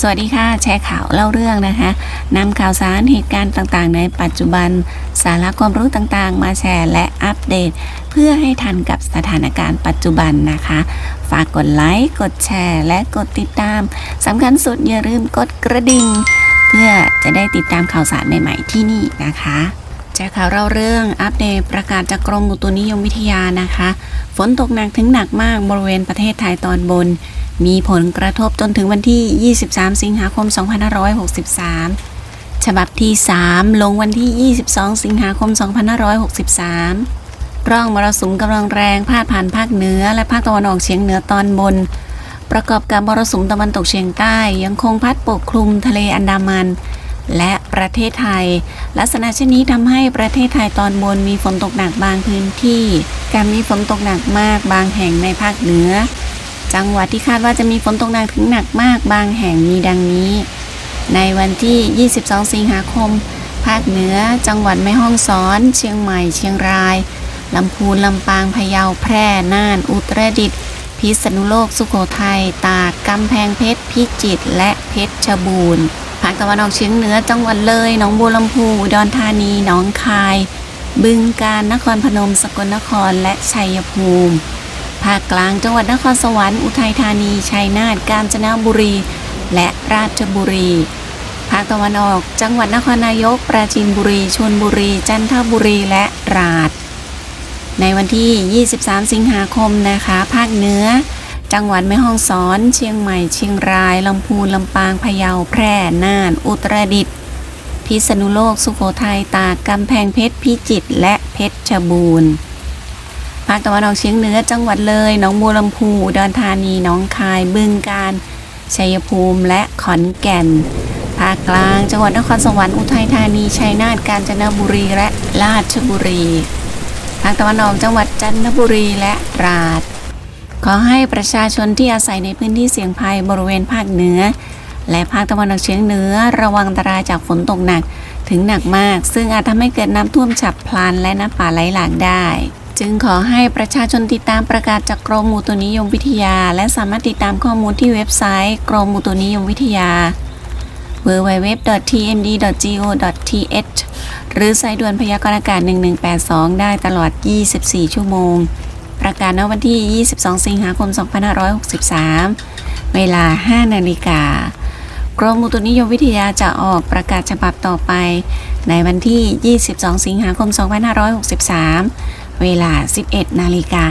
สวัสดีค่ะ แชร์ข่าวเล่าเรื่องนะคะนำข่าวสารเหตุการณ์ต่างๆ ในปัจจุบัน สาระความรู้ต่างๆ มาแชร์และอัปเดต เพื่อให้ทันกับสถานการณ์ปัจจุบันนะคะ ฝากกดไลค์กดแชร์ และกดติดตามสำคัญสุดอย่าลืมกดกระดิ่ง เพื่อจะได้ติดตามข่าวสารใหม่ๆที่นี่นะคะแชร์ข่าวเล่าเรื่องอัปเดตประกาศจากกรมอุตุนิยมวิทยานะคะ ฝนตกหนักถึงหนักมากบริเวณประเทศไทยตอนบน มีผลกระทบจนถึงวันที่ 23 สิงหาคม 2563 ฉบับที่ 3 ลงวันที่ 22 สิงหาคม 2563 ร่องมรสุมกำลังแรงพาดผ่านภาคเหนือ และภาคตะวันออกเฉียงเหนือตอนบน ประกอบกับมรสุมตะวันตกเฉียงใต้ยังคงพัดปกคลุมทะเลอันดามัน และประเทศไทย ลักษณะเช่นนี้ทำให้ประเทศไทยตอนบนมีฝนตกหนักบางพื้นที่ การมีฝนตกหนักมากบางแห่งในภาคเหนือ จังหวัดที่คาดว่าจะมีฝนตกหนักถึงหนักมากบางแห่งมีดังนี้ ในวันที่ 22 สิงหาคม ภาคเหนือ จังหวัดแม่ฮ่องสอน เชียงใหม่ เชียงราย ลำพูน ลำปาง พะเยา แพร่ น่าน อุตรดิตถ์ พิษณุโลก สุโขทัย ตาก กำแพงเพชร พิจิตร และเพชรบูรณ์ ภาคตะวันออกเฉียงเหนือ จังหวัดเลย หนองบัวลำพู อุดรธานี หนองคาย บึงกาฬ นครพนม สกลนคร และชัยภูมิ ภาคกลางจังหวัดนครสวรรค์อุทัยธานีชัยนาทกาญจนบุรี และราชบุรี ภาคตะวันออก จังหวัดนครนายก ปราจีนบุรีชลบุรี จันทบุรีและราดในวันที่ 23 สิงหาคมนะคะ ภาคเหนือ จังหวัดแม่ฮ่องสอน เชียงใหม่ เชียงราย ลำพูน ลำปาง พะเยา แพร่ น่าน อุตรดิตถ์ พิษณุโลก สุโขทัย ตาก กำแพงเพชร พิจิตร และเพชรบูรณ์าคตะวันออกเฉียงเหนือจังหวัดเลยหนองบัวลำพูดอุดรธานีหนองคายบึงกาฬชัยภูมิและขอนแก่น ภาคกลาง จังหวัดนครสวรรค์อุทัยธานีชัยนาทกาญจนบุรีและราชบุรี ภาคตะวันออกจังหวัดจันทบุรีและตราด ขอให้ประชาชนที่อาศัยในพื้นที่เสี่ยงภัยบริเวณภาคเหนือ และภาคตะวันออกเฉียงเหนือระวังอันตรายจากฝนตกหนักถึงหนักมาก ซึ่งอาจทำให้เกิดน้ำท่วมฉับพลันและน้ำป่าไหลหลากได้ จึงขอให้ประชาชนติดตามประกาศจากกรมอุตุนิยมวิทยา และสามารถติดตามข้อมูลที่เว็บไซต์กรมอุตุนิยมวิทยา www.tmd.go.th หรือสายด่วนพยากรณ์อากาศ 1182 ได้ตลอด 24 ชั่วโมง ประกาศณวันที่ 22 สิงหาคม 2563 เวลา 5 นาฬิกากรมอุตุนิยมวิทยาจะออกประกาศฉบับต่อไป ในวันที่ 22 สิงหาคม 2563 เวลา 11 นาฬิกา